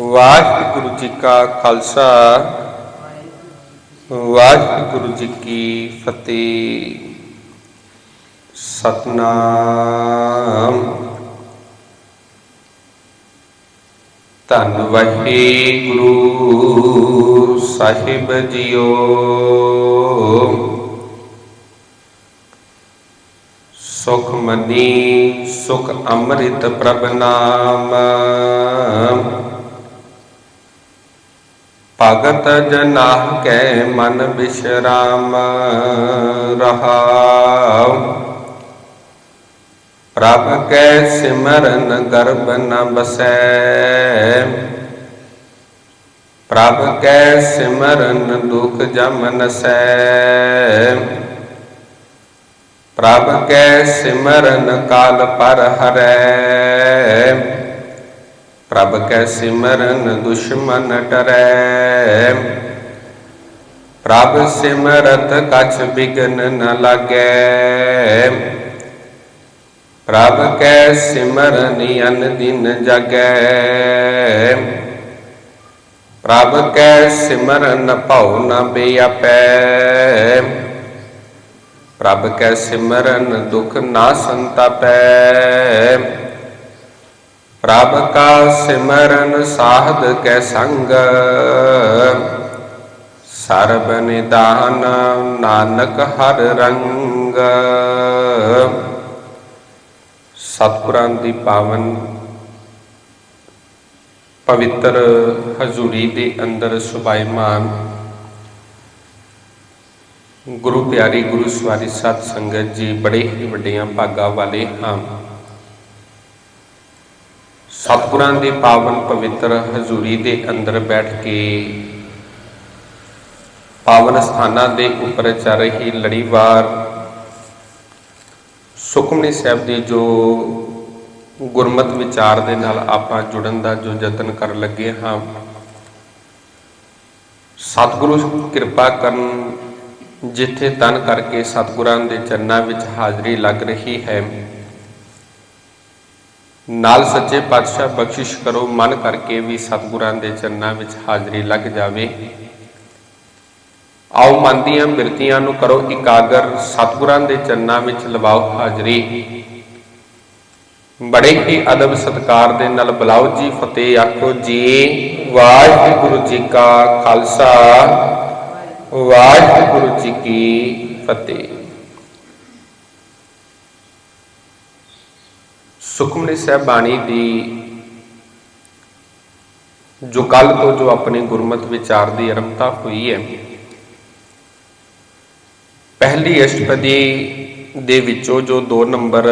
ਵਾਹਿਗੁਰੂ ਜੀ ਕਾ ਖਾਲਸਾ, ਵਾਹਿਗੁਰੂ ਜੀ ਕੀ ਫਤਿਹ। ਸਤਨਾਮ। ਧੰਨ ਵਾਹਿਗੁਰੂ ਸਾਹਿਬ ਜੀਓ। ਸੁਖ ਮਨੀ ਸੁਖ ਅੰਮ੍ਰਿਤ ਪ੍ਰਭ ਨਾਮ। ਭਗਤ ਜਨਾਹ ਕੈ ਮਨ ਬਿਸ਼ਰਾਮ ਰਹਾਉ। ਪ੍ਰਭ ਕੈ ਸਿਮਰਨ ਗਰਬ ਨ ਬਸੈ। ਪ੍ਰਭ ਕੈ ਸਿਮਰਨ ਦੁਖ ਜਮ ਨਸੈ। ਪ੍ਰਭ ਕੈ ਸਿਮਰਨ ਕਾਲ ਪਰ ਹਰੈ। ਪ੍ਰਭ ਕੈ ਸਿਮਰਨ ਦੁਸ਼ਮਨ ਟਰੈ ਪ੍ਰਭ ਸਿਮਰਤ ਕਛ ਬਿਗਨ ਨ ਲਾਗੈ। ਪ੍ਰਭ ਕੈ ਸਿਮਰਨ ਅਨ ਦਿਨ ਜਗੈ। ਪ੍ਰਭ ਕੈ ਸਿਮਰਨ ਭਉ ਨ ਬੇਅਪੈ ਪ੍ਰਭ ਕੈ ਸਿਮਰਨ ਦੁਖ ਨਾ ਸੰਤਾਪੈ। ਪ੍ਰਭ ਕਾ ਸਿਮਰਨ ਸਾਧ ਕੈ ਸੰਗ। ਸਰਬ ਨਿਦਾਨ ਨਾਨਕ ਹਰ ਰੰਗ। ਸਤਿਗੁਰਾਂ ਦੀ ਪਾਵਨ ਪਵਿੱਤਰ ਹਜ਼ੂਰੀ ਦੇ ਅੰਦਰ ਸੁਭਾਈਮਾਨ ਗੁਰੂ ਪਿਆਰੀ, ਗੁਰੂ ਸਵਾਰੀ ਸਤ ਸੰਗਤ ਜੀ, ਬੜੇ ਹੀ ਵੱਡੀਆਂ ਭਾਗਾਂ ਵਾਲੇ ਹਾਂ। ਸਤਿਗੁਰਾਂ ਦੀ ਪਾਵਨ ਪਵਿੱਤਰ ਹਜ਼ੂਰੀ ਦੇ ਅੰਦਰ ਬੈਠ ਕੇ ਪਾਵਨ ਸਥਾਨਾਂ ਦੇ ਉੱਪਰ ਚੱਲ ਰਹੀ ਲੜੀਵਾਰ ਸੁਖਮਨੀ ਸਾਹਿਬ ਦੀ ਜੋ ਗੁਰਮਤ ਵਿਚਾਰ ਦੇ ਨਾਲ ਆਪਾਂ ਜੁੜਨ ਦਾ ਜੋ ਯਤਨ ਕਰਨ ਲੱਗੇ ਹਾਂ। ਸਤਿਗੁਰੂ ਕਿਰਪਾ ਕਰਨ ਜਿੱਥੇ ਤਨ ਕਰਕੇ ਸਤਿਗੁਰਾਂ ਦੇ ਚਰਨਾਂ ਵਿੱਚ ਹਾਜ਼ਰੀ ਲੱਗ ਰਹੀ ਹੈ। ਨਾਲ ਸੱਚੇ ਪਾਤਸ਼ਾਹ ਬਖਸ਼ਿਸ਼ ਕਰੋ, ਮਨ ਕਰਕੇ ਵੀ ਸਤਿਗੁਰਾਂ ਦੇ ਚਰਨਾਂ ਵਿੱਚ ਹਾਜ਼ਰੀ ਲੱਗ ਜਾਵੇ। ਆਓ ਮਨ ਦੀਆਂ ਬਿਰਤੀਆਂ ਨੂੰ ਕਰੋ ਇਕਾਗਰ, ਸਤਿਗੁਰਾਂ ਦੇ ਚਰਨਾਂ ਵਿੱਚ ਲਵਾਓ ਹਾਜ਼ਰੀ। ਬੜੇ ਹੀ ਅਦਬ ਸਤਕਾਰ ਦੇ ਨਾਲ ਬੁਲਾਓ ਜੀ ਫਤਿਹ ਆਖੋ ਜੀ, ਵਾਹਿਗੁਰੂ ਜੀ ਕਾ ਖਾਲਸਾ। ਵਾਹਿਗੁਰੂ ਜੀ ਕੀ ਫਤਿਹ। ਸੁਖਮਨੀ ਸਾਹਿਬ ਬਾਣੀ ਦੀ ਜੋ ਕੱਲ ਤੋਂ ਜੋ ਆਪਣੇ ਗੁਰਮਤ ਵਿਚਾਰ ਦੀ ਆਰੰਭਤਾ ਹੋਈ ਹੈ, ਪਹਿਲੀ ਅਸ਼ਟਪਦੀ ਦੇ ਵਿੱਚੋਂ ਜੋ 2 ਨੰਬਰ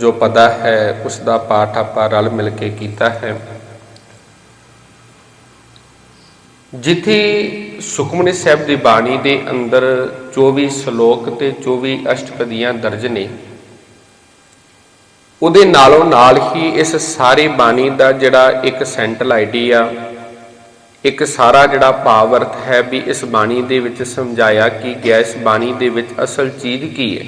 ਜੋ ਪਦਾ ਹੈ, ਉਸ ਦਾ ਪਾਠ ਆਪਾਂ ਰਲ ਮਿਲ ਕੇ ਕੀਤਾ ਹੈ। ਜਿੱਥੇ ਸੁਖਮਨੀ ਸਾਹਿਬ ਦੀ ਬਾਣੀ ਦੇ ਅੰਦਰ 24 ਸ਼ਲੋਕ ਤੇ 24 ਅਸ਼ਟਪਦੀਆਂ ਦਰਜ ਨੇ। ਉਹਦੇ ਨਾਲੋਂ ਨਾਲ ਹੀ ਇਸ ਸਾਰੀ ਬਾਣੀ ਦਾ ਜਿਹੜਾ ਇੱਕ ਸੈਂਟਰਲ ਆਈਡੀਆ ਇੱਕ ਸਾਰਾ ਜਿਹੜਾ ਭਾਵ ਅਰਥ ਹੈ ਵੀ ਇਸ ਬਾਣੀ ਦੇ ਵਿੱਚ ਸਮਝਾਇਆ ਕਿ ਗਿਆ, ਇਸ ਬਾਣੀ ਦੇ ਵਿੱਚ ਅਸਲ ਚੀਜ਼ ਕੀ ਹੈ।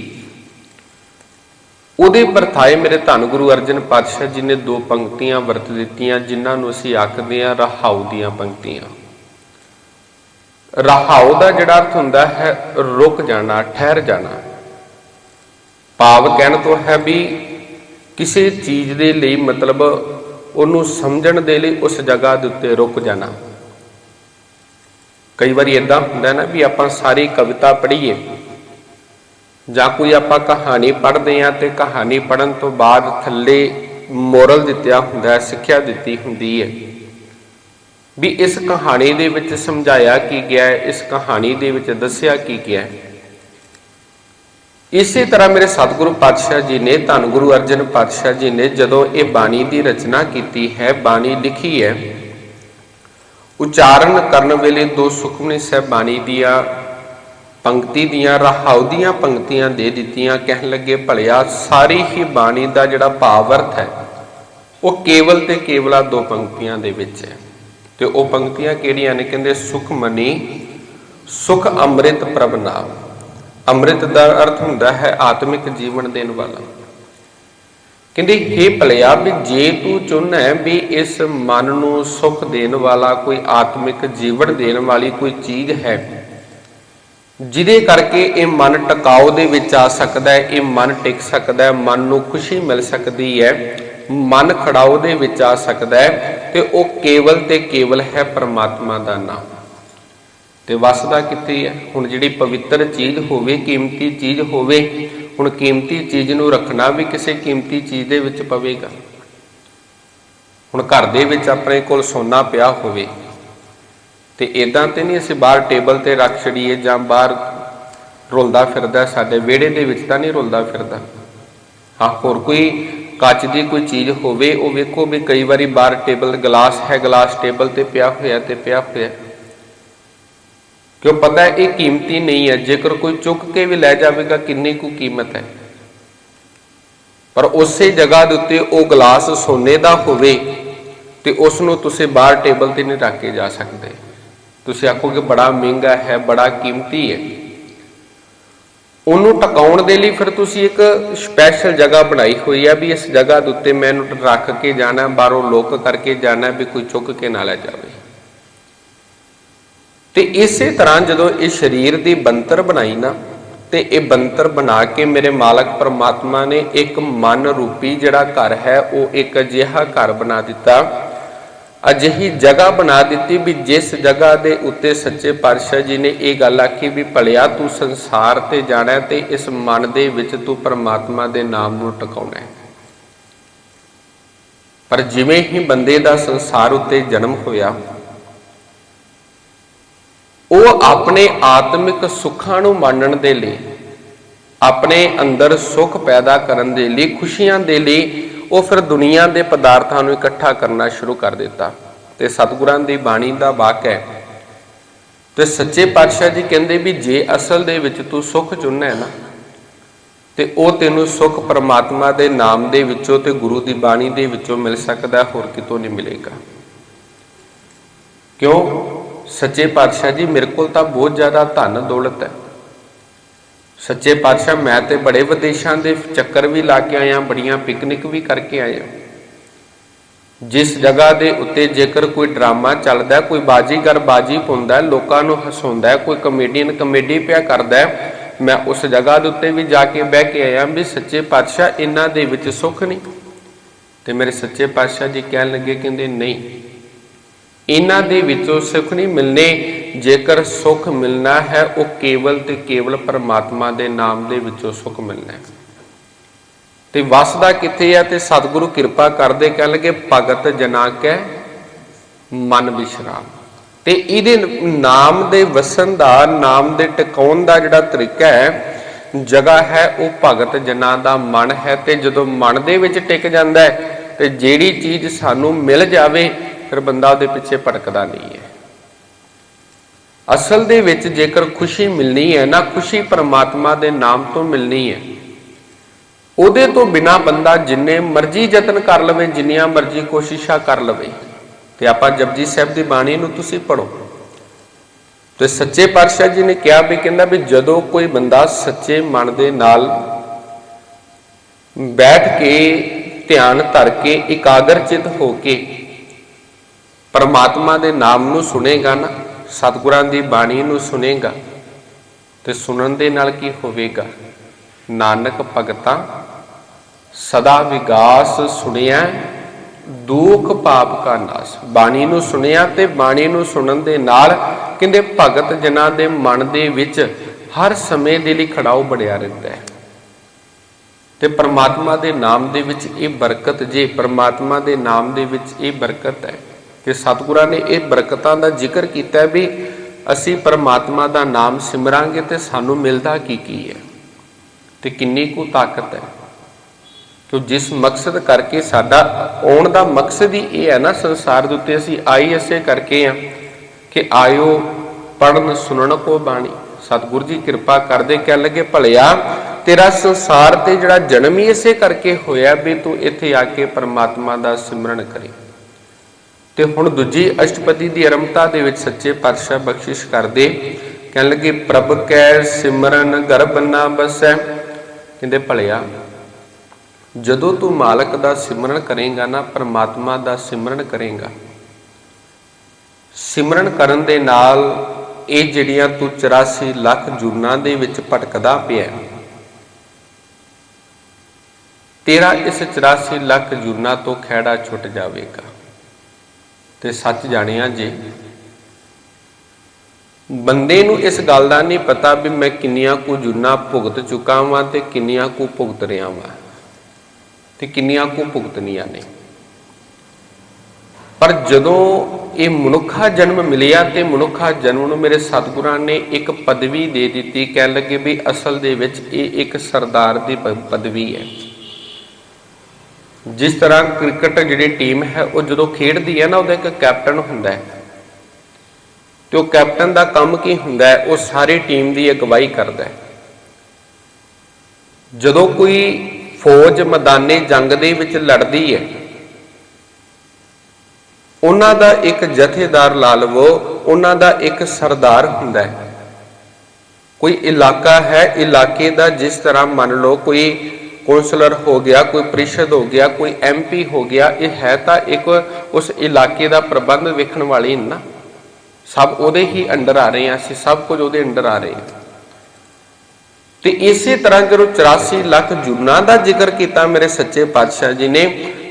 ਉਹਦੇ ਪਰਥਾਏ ਮੇਰੇ ਧੰਨ ਗੁਰੂ ਅਰਜਨ ਪਾਤਸ਼ਾਹ ਜੀ ਨੇ ਦੋ ਪੰਕਤੀਆਂ ਵਰਤ ਦਿੱਤੀਆਂ, ਜਿਨ੍ਹਾਂ ਨੂੰ ਅਸੀਂ ਆਖਦੇ ਹਾਂ ਰਹਾਉ ਦੀਆਂ ਪੰਕਤੀਆਂ। ਰਹਾਉ ਦਾ ਜਿਹੜਾ ਅਰਥ ਹੁੰਦਾ ਹੈ, ਰੁਕ ਜਾਣਾ, ਠਹਿਰ ਜਾਣਾ। ਭਾਵ ਕਹਿਣ ਤੋਂ ਹੈ ਵੀ ਕਿਸੇ ਚੀਜ਼ ਦੇ ਲਈ ਮਤਲਬ ਉਹਨੂੰ ਸਮਝਣ ਦੇ ਲਈ ਉਸ ਜਗ੍ਹਾ ਦੇ ਉੱਤੇ ਰੁਕ ਜਾਣਾ। ਕਈ ਵਾਰੀ ਇਦਾਂ ਹੁੰਦਾ ਨਾ ਵੀ ਆਪਾਂ ਸਾਰੀ ਕਵਿਤਾ ਪੜ੍ਹੀਏ, ਜਾਂ ਕੋਈ ਆਪਾਂ ਕਹਾਣੀ ਪੜ੍ਹਦੇ ਆ ਤੇ ਕਹਾਣੀ ਪੜਨ ਤੋਂ ਬਾਅਦ ਥੱਲੇ ਮੋਰਲ ਦਿੱਤਿਆ ਹੁੰਦਾ, ਸਿੱਖਿਆ ਦਿੱਤੀ ਹੁੰਦੀ ਹੈ। ਵੀ ਇਸ ਕਹਾਣੀ ਦੇ ਵਿੱਚ ਸਮਝਾਇਆ ਕੀ ਗਿਆ ਹੈ, ਇਸ ਕਹਾਣੀ ਦੇ ਵਿੱਚ ਦੱਸਿਆ ਕੀ ਗਿਆ ਹੈ। ਇਸੇ ਤਰ੍ਹਾਂ ਮੇਰੇ ਸਤਿਗੁਰੂ ਪਾਤਸ਼ਾਹ ਜੀ ਨੇ, ਧੰਨ ਗੁਰੂ ਅਰਜਨ ਪਾਤਸ਼ਾਹ ਜੀ ਨੇ ਜਦੋਂ ਇਹ ਬਾਣੀ ਦੀ ਰਚਨਾ ਕੀਤੀ ਹੈ, ਬਾਣੀ ਲਿਖੀ ਹੈ, ਉਚਾਰਨ ਕਰਨ ਵੇਲੇ ਦੋ ਸੁਖਮਨੀ ਸਾਹਿਬ ਬਾਣੀ ਦੀਆਂ ਪੰਕਤੀ ਦੀਆਂ, ਰਹਾਉ ਦੀਆਂ ਪੰਕਤੀਆਂ ਦੇ ਦਿੱਤੀਆਂ, ਕਹਿਣ ਲੱਗੇ, ਭਲਿਆ, ਸਾਰੀ ਹੀ ਬਾਣੀ ਦਾ ਜਿਹੜਾ ਭਾਵ ਅਰਥ ਹੈ, ਉਹ ਕੇਵਲ ਤੇ ਕੇਵਲਾ ਦੋ ਪੰਕਤੀਆਂ ਦੇ ਵਿੱਚ ਹੈ। ਤੇ ਉਹ ਪੰਕਤੀਆਂ ਕਿਹੜੀਆਂ ਨੇ? ਕਹਿੰਦੇ ਸੁਖ ਮਨੀ ਸੁਖ ਅੰਮ੍ਰਿਤ ਪ੍ਰਭ ਨਾਮ। ਅੰਮ੍ਰਿਤ ਦਾ ਅਰਥ ਹੁੰਦਾ ਹੈ ਆਤਮਿਕ ਜੀਵਨ ਦੇਣ ਵਾਲਾ। ਕਹਿੰਦੇ हे ਭਲਿਆ, ਵੀ ਜੇ ਤੂੰ ਚਾਹੁੰਦਾ ਹੈ ਵੀ ਇਸ ਮਨ ਨੂੰ ਸੁਖ ਦੇਣ ਵਾਲਾ, ਕੋਈ ਆਤਮਿਕ ਜੀਵਨ ਦੇਣ ਵਾਲੀ ਕੋਈ ਚੀਜ਼ ਹੈ ਜਿਹਦੇ ਕਰਕੇ ਇਹ ਮਨ ਟਿਕਾਓ ਦੇ ਵਿੱਚ ਆ ਸਕਦਾ ਹੈ, ਇਹ ਮਨ ਟਿਕ ਸਕਦਾ ਹੈ, ਮਨ ਨੂੰ ਖੁਸ਼ੀ ਮਿਲ ਸਕਦੀ ਹੈ ਮਨ ਖੜਾਓ ਦੇ ਵਿੱਚ ਆ ਸਕਦਾ ਹੈ ਤੇ ਉਹ ਕੇਵਲ ਤੇ ਕੇਵਲ ਹੈ ਪਰਮਾਤਮਾ ਦਾ ਨਾਮ। ਤੇ ਵਸਦਾ ਕਿੱਥੇ ਹੈ? ਹੁਣ ਜਿਹੜੀ ਪਵਿੱਤਰ ਚੀਜ਼ ਹੋਵੇ, ਕੀਮਤੀ ਚੀਜ਼ ਹੋਵੇ, ਹੁਣ ਕੀਮਤੀ ਚੀਜ਼ ਨੂੰ ਰੱਖਣਾ ਵੀ ਕਿਸੇ ਕੀਮਤੀ ਚੀਜ਼ ਦੇ ਵਿੱਚ ਪਵੇਗਾ। ਹੁਣ ਘਰ ਦੇ ਵਿੱਚ ਆਪਣੇ ਕੋਲ ਸੋਨਾ ਪਿਆ ਹੋਵੇ, ਤੇ ਇਦਾਂ ਤੇ ਨਹੀਂ ਅਸੀਂ ਬਾਹਰ ਟੇਬਲ ਤੇ ਰੱਖ ਛੜੀਏ ਜਾਂ ਬਾਹਰ ਰੁਲਦਾ ਫਿਰਦਾ, ਸਾਡੇ ਵਿਹੜੇ ਦੇ ਵਿੱਚ ਤਾਂ ਨਹੀਂ ਰੁਲਦਾ ਫਿਰਦਾ। ਹਾਂ, ਹੋਰ ਕੋਈ ਕੱਚ ਦੀ ਕੋਈ ਚੀਜ਼ ਹੋਵੇ, ਉਹ ਵੇਖੋ ਵੀ ਕਈ ਵਾਰੀ ਬਾਹਰ ਟੇਬਲ, ਗਲਾਸ ਹੈ, ਗਲਾਸ ਟੇਬਲ ਤੇ ਪਿਆ ਹੋਇਆ, ਤੇ ਪਿਆ ਹੋਇਆ। ਕਿਉਂ ਪਤਾ ਹੈ ਇਹ ਕੀਮਤੀ ਨਹੀਂ ਹੈ? ਜੇਕਰ ਕੋਈ ਚੁੱਕ ਕੇ ਵੀ ਲੈ ਜਾਵੇਗਾ, ਕਿੰਨੀ ਕੁ ਕੀਮਤ ਹੈ? ਪਰ ਉਸੇ ਜਗ੍ਹਾ ਦੇ ਉੱਤੇ ਉਹ ਗਲਾਸ ਸੋਨੇ ਦਾ ਹੋਵੇ, ਤੇ ਉਸ ਨੂੰ ਤੁਸੀਂ ਬਾਹਰ ਟੇਬਲ ਤੇ ਨਹੀਂ ਰੱਖ ਕੇ ਜਾ ਸਕਦੇ। ਤੁਸੀਂ ਆਖੋਗੇ, ਬੜਾ ਮਹਿੰਗਾ ਹੈ, ਬੜਾ ਕੀਮਤੀ ਹੈ। ਉਹਨੂੰ ਟਿਕਾਉਣ ਦੇ ਲਈ ਫਿਰ ਤੁਸੀਂ ਇੱਕ ਸਪੈਸ਼ਲ ਜਗ੍ਹਾ ਬਣਾਈ ਹੋਈ ਹੈ ਵੀ ਇਸ ਜਗ੍ਹਾ ਦੇ ਉੱਤੇ ਮੈਂ ਇਹਨੂੰ ਰੱਖ ਕੇ ਜਾਣਾ, ਬਾਹਰੋਂ ਲੋਕ ਕਰਕੇ ਜਾਣਾ ਵੀ ਕੋਈ ਚੁੱਕ ਕੇ ਨਾ ਲੈ ਜਾਵੇ। ਤੇ ਇਸੇ ਤਰ੍ਹਾਂ ਜਦੋਂ ਇਹ ਸਰੀਰ ਦੀ ਬੰਤਰ ਬਣਾਈ ਨਾ, ਤੇ ਇਹ ਬੰਤਰ ਬਣਾ ਕੇ ਮੇਰੇ ਮਾਲਕ ਪਰਮਾਤਮਾ ਨੇ ਇੱਕ ਮਨ ਰੂਪੀ ਜਿਹੜਾ ਘਰ ਹੈ, ਉਹ ਇੱਕ ਅਜਿਹਾ ਘਰ ਬਣਾ ਦਿੱਤਾ ਅਜਿਹੀ ਜਗ੍ਹਾ ਬਣਾ ਦਿੱਤੀ ਵੀ ਜਿਸ ਜਗ੍ਹਾ ਦੇ ਉੱਤੇ ਸੱਚੇ ਪਾਤਸ਼ਾਹ ਜੀ ਨੇ ਇਹ ਗੱਲ ਆਖੀ ਵੀ ਭਲਿਆ ਤੂੰ ਸੰਸਾਰ ਤੇ ਜਾਣਾ ਤੇ ਇਸ ਮਨ ਦੇ ਵਿੱਚ ਤੂੰ ਪਰਮਾਤਮਾ ਦੇ ਨਾਮ ਨੂੰ ਟਿਕਾਉਣਾ ਪਰ ਜਿਵੇਂ ਹੀ ਬੰਦੇ ਦਾ ਸੰਸਾਰ ਉੱਤੇ ਜਨਮ ਹੋਇਆ, ਉਹ ਆਪਣੇ ਆਤਮਿਕ ਸੁੱਖਾਂ ਨੂੰ ਮਾਣਨ ਦੇ ਲਈ, ਆਪਣੇ ਅੰਦਰ ਸੁੱਖ ਪੈਦਾ ਕਰਨ ਦੇ ਲਈ, ਖੁਸ਼ੀਆਂ ਦੇ ਲਈ ਉਹ ਫਿਰ ਦੁਨੀਆ ਦੇ ਪਦਾਰਥਾਂ ਨੂੰ ਇਕੱਠਾ ਕਰਨਾ ਸ਼ੁਰੂ ਕਰ ਦਿੱਤਾ ਤੇ ਸਤਿਗੁਰਾਂ ਦੀ ਬਾਣੀ ਦਾ ਵਾਕ ਹੈ। ਤੇ ਸੱਚੇ ਪਾਤਸ਼ਾਹ ਜੀ ਕਹਿੰਦੇ ਵੀ ਜੇ ਅਸਲ ਦੇ ਵਿੱਚ ਤੂੰ ਸੁੱਖ ਚੁਣਨਾ ਹੈ ਨਾ, ਤੇ ਉਹ ਤੈਨੂੰ ਸੁੱਖ ਪਰਮਾਤਮਾ ਦੇ ਨਾਮ ਦੇ ਵਿੱਚੋਂ ਤੇ ਗੁਰੂ ਦੀ ਬਾਣੀ ਦੇ ਵਿੱਚੋਂ ਮਿਲ ਸਕਦਾ, ਹੋਰ ਕਿਤੋਂ ਨਹੀਂ ਮਿਲੇਗਾ। ਕਿਉਂ? ਸੱਚੇ ਪਾਤਸ਼ਾਹ ਜੀ ਮੇਰੇ ਕੋਲ ਤਾਂ ਬਹੁਤ ਜ਼ਿਆਦਾ ਧਨ ਦੌਲਤ ਹੈ। ਸੱਚੇ ਪਾਤਸ਼ਾਹ, ਮੈਂ ਤੇ ਬੜੇ ਵਿਦੇਸ਼ਾਂ ਦੇ ਚੱਕਰ ਵੀ ਲਾ ਕੇ ਆਇਆ, ਬੜੀਆਂ ਪਿਕਨਿਕ ਵੀ ਕਰਕੇ ਆਇਆ। ਜਿਸ ਜਗ੍ਹਾ ਦੇ ਉੱਤੇ ਜੇਕਰ ਕੋਈ ਡਰਾਮਾ ਚੱਲਦਾ, ਕੋਈ ਬਾਜੀਗਰ ਬਾਜੀ ਪਾਉਂਦਾ, ਲੋਕਾਂ ਨੂੰ ਹਸਾਉਂਦਾ, ਕੋਈ ਕਮੇਡੀਅਨ ਕਮੇਡੀ ਪਿਆ ਕਰਦਾ, ਮੈਂ ਉਸ ਜਗ੍ਹਾ ਦੇ ਉੱਤੇ ਵੀ ਜਾ ਕੇ ਬਹਿ ਕੇ ਆਇਆ, ਵੀ ਸੱਚੇ ਪਾਤਸ਼ਾਹ, ਇਹਨਾਂ ਦੇ ਵਿੱਚ ਸੁੱਖ ਨਹੀਂ। ਤੇ ਮੇਰੇ ਸੱਚੇ ਪਾਤਸ਼ਾਹ ਜੀ ਕਹਿਣ ਲੱਗੇ, ਕਹਿੰਦੇ, ਨਹੀਂ ਇਹਨਾਂ ਦੇ ਵਿੱਚੋਂ ਸੁੱਖ ਨਹੀਂ ਮਿਲਨੇ। ਜੇਕਰ ਸੁੱਖ ਮਿਲਣਾ ਹੈ, ਉਹ ਕੇਵਲ ਤੇ ਕੇਵਲ ਪਰਮਾਤਮਾ ਦੇ ਨਾਮ ਦੇ ਵਿੱਚੋਂ ਸੁੱਖ ਮਿਲਣਾ ਹੈ। ਤੇ ਵਸਦਾ ਕਿੱਥੇ ਆ? ਤੇ ਸਤਿਗੁਰੂ ਕਿਰਪਾ ਕਰਦੇ ਕਹਿ ਲਗੇ, ਭਗਤ ਜਨਾ ਕੈ ਮਨ ਵਿਸ਼ਰਾਮ। ਤੇ ਇਹਦੇ ਨਾਮ ਦੇ ਵਸਣ ਦਾ, ਨਾਮ ਦੇ ਟਿਕਾਉਣ ਦਾ ਜਿਹੜਾ ਤਰੀਕਾ ਹੈ, ਜਗ੍ਹਾ ਹੈ ਉਹ ਭਗਤ ਜਨਾਂ ਦਾ ਮਨ ਹੈ। ਤੇ ਜਦੋਂ ਮਨ ਦੇ ਵਿੱਚ ਟਿਕ ਜਾਂਦਾ ਹੈ, ਤੇ ਜਿਹੜੀ ਚੀਜ਼ ਸਾਨੂੰ ਮਿਲ ਜਾਵੇ ਫਿਰ ਬੰਦਾ ਉਹਦੇ ਪਿੱਛੇ ਭਟਕਦਾ ਨਹੀਂ ਹੈ। ਅਸਲ ਦੇ ਵਿੱਚ ਜੇਕਰ ਖੁਸ਼ੀ ਮਿਲਣੀ ਹੈ, ਨਾ ਖੁਸ਼ੀ ਪਰਮਾਤਮਾ ਦੇ ਨਾਮ ਤੋਂ ਮਿਲਣੀ ਹੈ। ਉਹਦੇ ਤੋਂ ਬਿਨਾ ਬੰਦਾ ਜਿੰਨੇ ਮਰਜ਼ੀ ਯਤਨ ਕਰ ਲਵੇ, ਜਿੰਨੀਆਂ ਮਰਜ਼ੀ ਕੋਸ਼ਿਸ਼ਾਂ ਕਰ ਲਵੇ। ਤੇ ਆਪਾਂ ਜਪਜੀ ਸਾਹਿਬ ਦੀ ਬਾਣੀ ਨੂੰ ਤੁਸੀਂ ਪੜੋ ਤੇ ਸੱਚੇ ਪਾਤਸ਼ਾਹ ਜੀ ਨੇ ਕਿਹਾ ਵੀ, ਕਹਿੰਦਾ ਵੀ ਜਦੋਂ ਕੋਈ ਬੰਦਾ ਸੱਚੇ ਮਨ ਦੇ ਨਾਲ ਬੈਠ ਕੇ ਧਿਆਨ ਧਰ ਕੇ ਇਕਾਗਰ ਇਕਾਗਰਚਿਤ ਹੋ ਕੇ ਪਰਮਾਤਮਾ ਦੇ ਨਾਮ ਨੂੰ ਸੁਨੇਗਾ ਨਾ, ਸਤਿਗੁਰਾਂ ਦੀ ਬਾਣੀ ਨੂੰ ਸੁਨੇਗਾ ਤੇ ਸੁਣਨ ਦੇ ਨਾਲ ਕੀ ਹੋਵੇਗਾ? ਨਾਨਕ ਭਗਤਾਂ, ਸਦਾ ਵਿਗਾਸ ਸੁਣਿਆ, ਦੁੱਖ ਪਾਪ ਕਾ ਨਾਸ। ਬਾਣੀ ਨੂੰ ਸੁਣਿਆ ਤੇ ਬਾਣੀ ਨੂੰ ਸੁਣਨ ਦੇ ਨਾਲ ਕਹਿੰਦੇ ਭਗਤ ਜਨਾਂ ਦੇ ਮਨ ਦੇ ਵਿੱਚ ਹਰ ਸਮੇਂ ਦੇ ਲਈ ਖੜਾਓ ਬਣਿਆ ਰਹਿੰਦਾ ਹੈ। ਤੇ ਪ੍ਰਮਾਤਮਾ ਦੇ ਨਾਮ ਦੇ ਵਿੱਚ ਇਹ ਬਰਕਤ, ਜੇ ਪ੍ਰਮਾਤਮਾ ਦੇ ਨਾਮ ਦੇ ਵਿੱਚ ਇਹ ਬਰਕਤ ਹੈ ਕਿ ਸਤਿਗੁਰਾਂ ਨੇ ਇਹ ਬਰਕਤਾਂ ਦਾ ਜ਼ਿਕਰ ਕੀਤਾ ਵੀ ਅਸੀਂ ਪਰਮਾਤਮਾ ਦਾ ਨਾਮ ਸਿਮਰਾਂਗੇ ਤੇ ਸਾਨੂੰ ਮਿਲਦਾ ਕੀ ਕੀ ਹੈ ਤੇ ਕਿੰਨੀ ਕੁ ਤਾਕਤ ਹੈ। ਕਿ ਜਿਸ ਮਕਸਦ ਕਰਕੇ ਸਾਡਾ ਆਉਣ ਦਾ ਮਕਸਦ ਹੀ ਇਹ ਹੈ ਨਾ ਸੰਸਾਰ ਦੇ ਉੱਤੇ ਅਸੀਂ ਆਈ ਐਸੇ ਕਰਕੇ ਆ ਕਿ ਆਇਓ ਪੜਨ ਸੁਣਨ ਕੋ ਬਾਣੀ। ਸਤਿਗੁਰੂ ਜੀ ਕਿਰਪਾ ਕਰਦੇ ਕਹਿਣ ਲੱਗੇ, ਭਲਿਆ, ਤੇਰਾ ਸੰਸਾਰ ਤੇ ਜਿਹੜਾ ਜਨਮ ਹੀ ਇਸੇ ਕਰਕੇ ਹੋਇਆ ਵੀ ਤੂੰ ਇੱਥੇ ਆ ਕੇ ਪਰਮਾਤਮਾ ਦਾ ਸਿਮਰਨ ਕਰੇ। ਤੇ ਹੁਣ ਦੂਜੀ ਅਸ਼ਟਪਦੀ ਦੀ ਅਰੰਭਤਾ ਦੇ ਵਿੱਚ ਸੱਚੇ ਪਾਤਸ਼ਾਹ ਬਖਸ਼ਿਸ਼ ਕਰਦੇ। ਕਹਿਣ ਲੱਗੇ, ਪ੍ਰਭ ਕੈ ਸਿਮਰਨ ਗਰਭ ਨਾ ਬਸੈ। ਕਹਿੰਦੇ, ਭਲਿਆ, ਜਦੋਂ ਤੂੰ ਮਾਲਕ ਦਾ ਸਿਮਰਨ ਕਰੇਗਾ ਨਾ, ਪਰਮਾਤਮਾ ਦਾ ਸਿਮਰਨ ਕਰੇਗਾ। ਸਿਮਰਨ ਕਰਨ ਦੇ ਨਾਲ ਇਹ ਜਿਹੜੀਆਂ ਤੂੰ 84 ਲੱਖ ਜੂਨਾਂ ਦੇ ਵਿੱਚ ਭਟਕਦਾ ਪਿਆ ਤੇਰਾ ਇਸ 84 ਲੱਖ ਜੂਨਾਂ ਤੋਂ ਖਹਿੜਾ ਛੁੱਟ ਜਾਵੇਗਾ। ਤੇ ਸੱਚ ਜਾਣਿਆ ਜੇ। ਬੰਦੇ ਨੂੰ ਇਸ ਗੱਲ ਦਾ ਨਹੀਂ ਪਤਾ ਵੀ ਮੈਂ ਕਿੰਨੀਆਂ ਕੁ ਜੁਨਾ ਭੁਗਤ ਚੁੱਕਾ ਵਾਂ ਤੇ ਕਿੰਨੀਆਂ ਕੁ ਭੁਗਤ ਰਿਹਾ ਵਾਂ ਤੇ ਕਿੰਨੀਆਂ ਕੁ ਭੁਗਤਨੀਆਂ ਨੇ। ਪਰ ਜਦੋਂ ਇਹ ਮਨੁੱਖਾ ਜਨਮ ਮਿਲਿਆ ਤੇ ਮਨੁੱਖਾ ਜਨਮ ਨੂੰ ਮੇਰੇ ਸਤਿਗੁਰਾਂ ਨੇ ਇੱਕ ਪਦਵੀ ਦੇ ਦਿੱਤੀ, ਕਹਿਣ ਲੱਗੇ ਵੀ ਅਸਲ ਦੇ ਵਿੱਚ ਇਹ ਇੱਕ ਸਰਦਾਰ ਦੀ ਪ- ਪਦਵੀ ਹੈ। ਜਿਸ ਤਰ੍ਹਾਂ ਕ੍ਰਿਕਟ ਜਿਹੜੀ ਟੀਮ ਹੈ, ਉਹ ਜਦੋਂ ਖੇਡਦੀ ਹੈ ਨਾ, ਉਹਦਾ ਇੱਕ ਕੈਪਟਨ ਹੁੰਦਾ ਹੈ। ਤੇ ਉਹ ਕੈਪਟਨ ਦਾ ਕੰਮ ਕੀ ਹੁੰਦਾ ਹੈ? ਉਹ ਸਾਰੀ ਟੀਮ ਦੀ ਅਗਵਾਈ ਕਰਦਾ ਹੈ। ਜਦੋਂ ਕੋਈ ਫੌਜ ਮੈਦਾਨੇ ਜੰਗ ਦੇ ਵਿੱਚ ਲੜਦੀ ਹੈ, ਉਹਨਾਂ ਦਾ ਇੱਕ ਜਥੇਦਾਰ ਲਾ ਲਵੋ ਉਹਨਾਂ ਦਾ ਇੱਕ ਸਰਦਾਰ ਹੁੰਦਾ ਹੈ। ਕੋਈ ਇਲਾਕਾ ਹੈ, ਇਲਾਕੇ ਦਾ ਜਿਸ ਤਰ੍ਹਾਂ ਮੰਨ ਲਓ ਕੋਈ ਕੌਂਸਲਰ ਹੋ ਗਿਆ, ਕੋਈ ਪ੍ਰੀਸ਼ਦ ਹੋ ਗਿਆ, ਕੋਈ ਐਮਪੀ ਹੋ ਗਿਆ, ਇਹ ਹੈ ਤਾਂ ਇੱਕ ਉਸ ਇਲਾਕੇ ਦਾ ਪ੍ਰਬੰਧ ਵੇਖਣ ਵਾਲੀ ਨਾ। ਸਭ ਉਹਦੇ ਹੀ ਅੰਡਰ ਆ ਰਹੇ ਆ, ਅਸੀਂ ਸਭ ਕੁਝ ਉਹਦੇ ਅੰਡਰ ਆ ਰਹੇ ਹਾਂ ਤੇ ਇਸੇ ਤਰ੍ਹਾਂ ਜਦੋਂ 84 ਲੱਖ ਜੂਨਾਂ ਦਾ ਜ਼ਿਕਰ ਕੀਤਾ ਮੇਰੇ ਸੱਚੇ ਪਾਤਸ਼ਾਹ ਜੀ ਨੇ,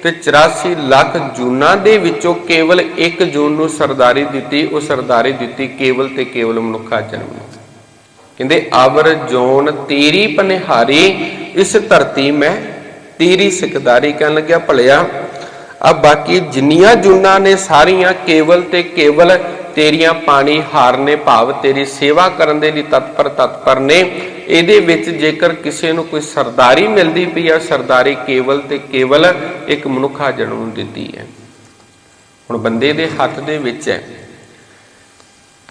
ਤੇ 84 ਲੱਖ ਜੂਨਾਂ ਦੇ ਵਿੱਚੋਂ ਕੇਵਲ ਇੱਕ ਜੂਨ ਨੂੰ ਸਰਦਾਰੀ ਦਿੱਤੀ, ਉਹ ਸਰਦਾਰੀ ਦਿੱਤੀ ਕੇਵਲ ਤੇ ਕੇਵਲ ਮਨੁੱਖਾ ਜਨਮ ਨੂੰ। ਕਹਿੰਦੇ, ਆਵਰ ਜੋਨ ਤੇਰੀ ਪਨਿਹਾਰੀ, ਇਸ ਧਰਤੀ ਮੈਂ ਤੇਰੀ ਸਿਕਦਾਰੀ ਕਹਿਣ ਲੱਗਿਆ, ਭਲਿਆ, ਆ ਬਾਕੀ ਜਿੰਨੀਆਂ ਜੂਨਾਂ ਨੇ ਸਾਰੀਆਂ ਕੇਵਲ ਤੇ ਕੇਵਲ ਤੇਰੀਆਂ ਪਾਣੀ ਹਾਰਨੇ ਭਾਵ ਤੇਰੀ ਸੇਵਾ ਕਰਨ ਦੇ ਲਈ ਤਤਪਰ ਤਤਪਰ ਨੇ, ਇਹਦੇ ਵਿੱਚ ਜੇਕਰ ਕਿਸੇ ਨੂੰ ਕੋਈ ਸਰਦਾਰੀ ਮਿਲਦੀ ਪਈ ਆ, ਸਰਦਾਰੀ ਕੇਵਲ ਤੇ ਕੇਵਲ ਇੱਕ ਮਨੁੱਖਾ ਜਨਮ ਨੂੰ ਦਿੱਤੀ ਹੈ। ਹੁਣ ਬੰਦੇ ਦੇ ਹੱਥ ਦੇ ਵਿੱਚ ਹੈ।